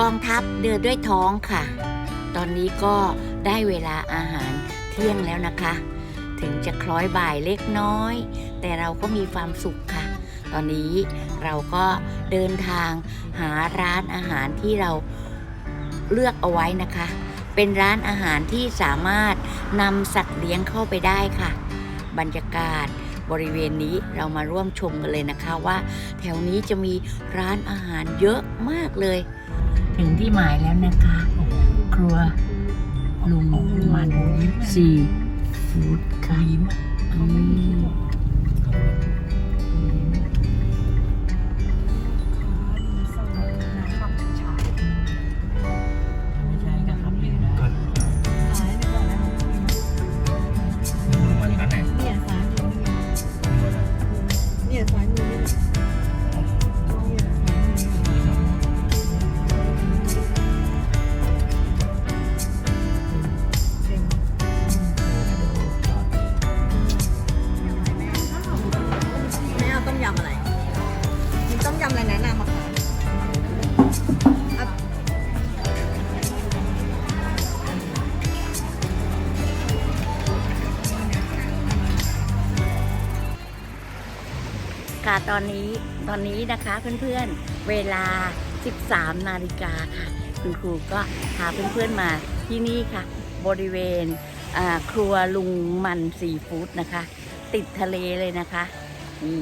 กองทัพเดินด้วยท้องค่ะ ตอนนี้ก็ได้เวลาอาหารเที่ยงแล้วนะคะ ถึงจะคล้อยบ่ายเล็กน้อย แต่เราก็มีความสุขค่ะ ตอนนี้เราก็เดินทางหาร้านอาหารที่เราเลือกเอาไว้นะคะ เป็นร้านอาหารที่สามารถนำสัตว์เลี้ยงเข้าไปได้ค่ะ บรรยากาศบริเวณนี้เรามาร่วมชมกันเลยนะคะว่า แถวนี้จะมีร้านอาหารเยอะมากเลย ถึงที่หมายแล้วนะคะ ครัวลุงมันซีฟู้ดค่ะ ต้มยำอะไรแนะนำมาคะอะค่ะตอนนี้ตอนนี้นะคะเพื่อนๆเวลา 13 นาฬิกาค่ะ คุณครูก็พาเพื่อนๆมาที่นี่ค่ะ บริเวณครัวลุงมันซีฟู้ดนะคะ ติดทะเลเลยนะคะนี่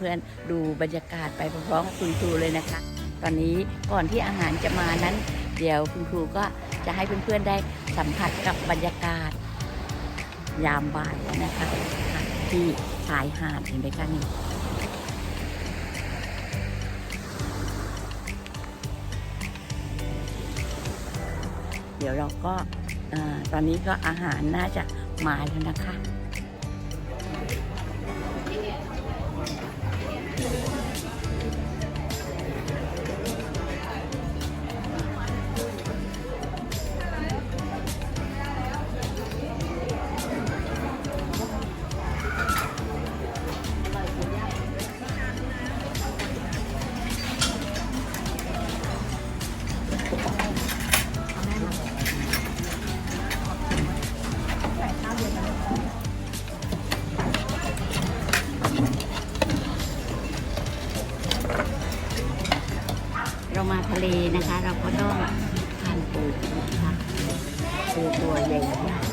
เพื่อนๆดูบรรยากาศไปพร้อมๆกับคุณครูเลยนะคะ ตอนนี้ก่อนที่อาหารจะมานั้น เดี๋ยวคุณครูก็จะให้เพื่อนๆได้สัมผัสกับบรรยากาศ ยามบ่ายนะคะที่ชายหาดเห็นไหมคะนี่เดี๋ยวเราก็อตอนนี้ก็อาหารน่าจะมาแล้วนะคะ นะคะ เราก็ต้องทานปูนะคะปูตัวใหญ่ๆ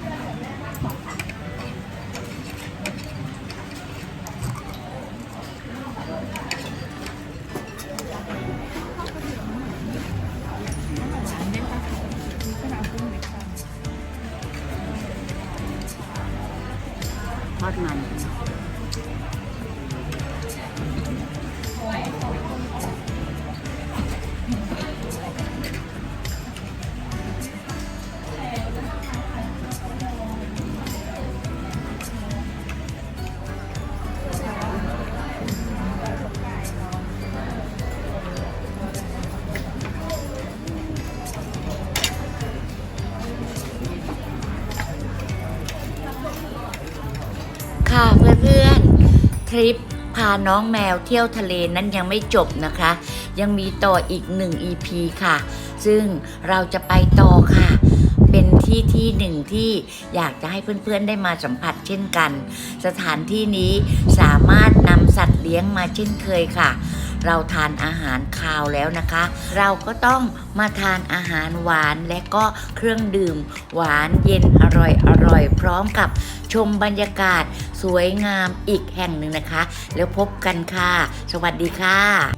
ลล์ทอดมั ทริปพาน้องแมวเที่ยวทะเลนั้นยังไม่จบนะคะ ยังมีต่ออีกหนึ่ง EP ค่ะ ซึ่งเราจะไปต่อค่ะ ที่ที่หนึ่งที่อยากจะให้เพื่อนๆได้มาสัมผัสเช่นกัน สถานที่นี้สามารถนำสัตว์เลี้ยงมาเช่นเคยค่ะ เราทานอาหารคาวแล้วนะคะ เราก็ต้องมาทานอาหารหวานและก็เครื่องดื่ม หวานเย็นอร่อยอร่อยพร้อมกับชมบรรยากาศสวยงามอีกแห่งหนึ่งนะคะ แล้วพบกันค่ะ สวัสดีค่ะ